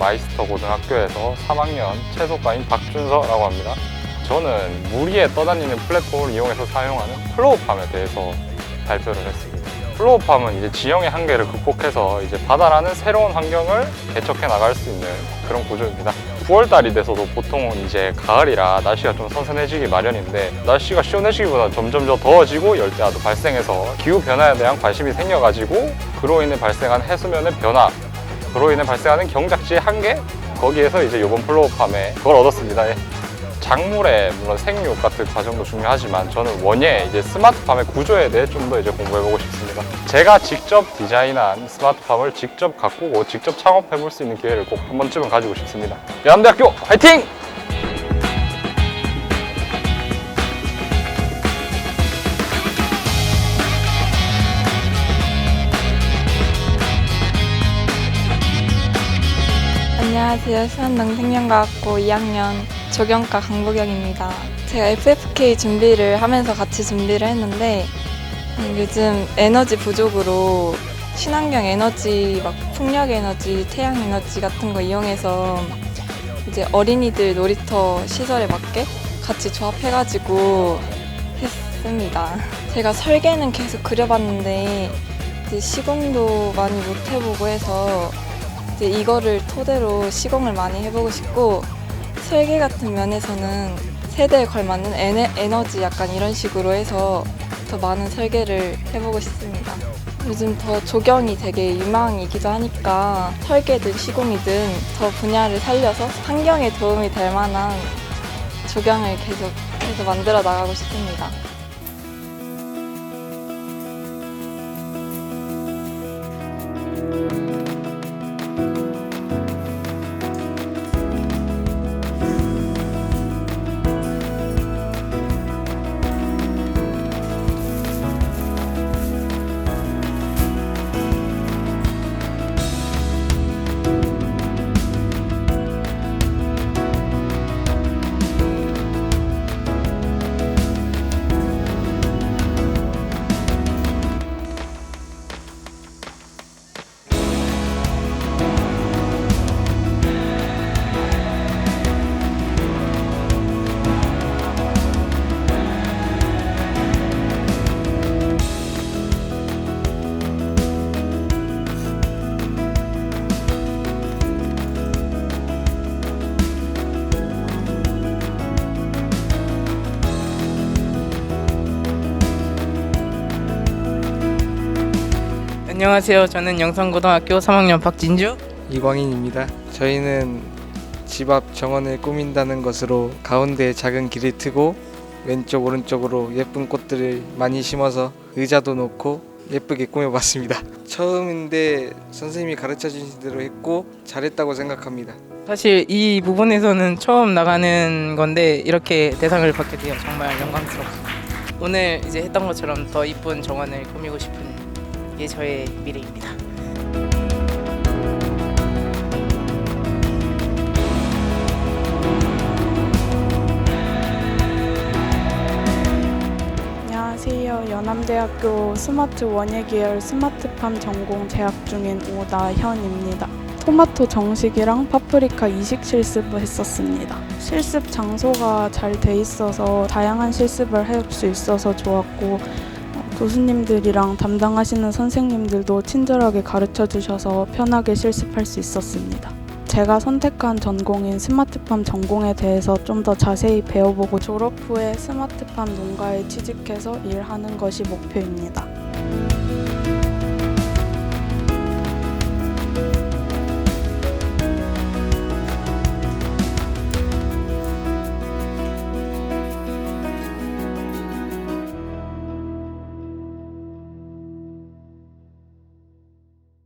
마이스터 고등학교에서 3학년 채소과인 박준서라고 합니다. 저는 물 위에 떠다니는 플랫폼을 이용해서 사용하는 플로우팜에 대해서 발표를 했습니다. 플로우팜은 이제 지형의 한계를 극복해서 이제 바다라는 새로운 환경을 개척해 나갈 수 있는 그런 구조입니다. 9월달이 돼서도 보통은 이제 가을이라 날씨가 좀 선선해지기 마련인데 날씨가 시원해지기보다 점점 더 더워지고 열대야도 발생해서 기후 변화에 대한 관심이 생겨가지고 그로 인해 발생한 해수면의 변화, 그로 인해 발생하는 경작지의 한계 거기에서 이제 이번 플로우팜에 그걸 얻었습니다. 예. 작물의 물론 생육 같은 과정도 중요하지만 저는 원예 이제 스마트팜의 구조에 대해 좀 더 이제 공부해보고 싶습니다. 제가 직접 디자인한 스마트팜을 직접 가꾸고 직접 창업해볼 수 있는 기회를 꼭 한 번쯤은 가지고 싶습니다. 연대학교 화이팅! 안녕하세요. 수원동 생명과학고 2학년 조경과 강보경입니다. 제가 FFK 준비를 하면서 같이 준비를 했는데 음, 요즘 에너지 부족으로 친환경 에너지, 막 풍력 에너지, 태양 에너지 같은 거 이용해서 이제 어린이들 놀이터 시설에 맞게 같이 조합해가지고 했습니다. 제가 설계는 계속 그려봤는데 시공도 많이 못 해보고 해서 이제 이거를 토대로 시공을 많이 해보고 싶고 설계 같은 면에서는 세대에 걸맞는 에네, 에너 지 약간 이런 식으로 해서 더 많은 설계를 해보고 싶습니다. 요즘 더 조경이 되게 유망이기도 하니까 설계든 시공이든 더 분야를 살려서 환경에 도움이 될 만한 조경을 계속 해서 만들어 나가고 싶습니다. 안녕하세요. 저는 영산고등학교 3학년 박진주. 이광인입니다. 저희는 집 앞 정원을 꾸민다는 것으로 가운데 작은 길을 트고 왼쪽 오른쪽으로 예쁜 꽃들을 많이 심어서 의자도 놓고 예쁘게 꾸며봤습니다. 처음인데 선생님이 가르쳐 주신 대로 했고 잘했다고 생각합니다. 사실 이 부분에서는 처음 나가는 건데 이렇게 대상을 받게 되어 정말 영광스럽습니다. 오늘 이제 했던 것처럼 더 이쁜 정원을 꾸미고 싶은 게 저의 미래입니다. 안녕하세요. 연암대학교 스마트 원예 계열 스마트팜 전공 재학 중인 오나현입니다. 토마토 정식이랑 파프리카 이식 실습을 했었습니다. 실습 장소가 잘 돼 있어서 다양한 실습을 할 수 있어서 좋았고 어, 교수님들이랑 담당하시는 선생님들도 친절하게 가르쳐 주셔서 편하게 실습할 수 있었습니다. 제가 선택한 전공인 스마트팜 전공에 대해서 좀 더 자세히 배워보고 졸업 후에 스마트팜 농가에 취직해서 일하는 것이 목표입니다.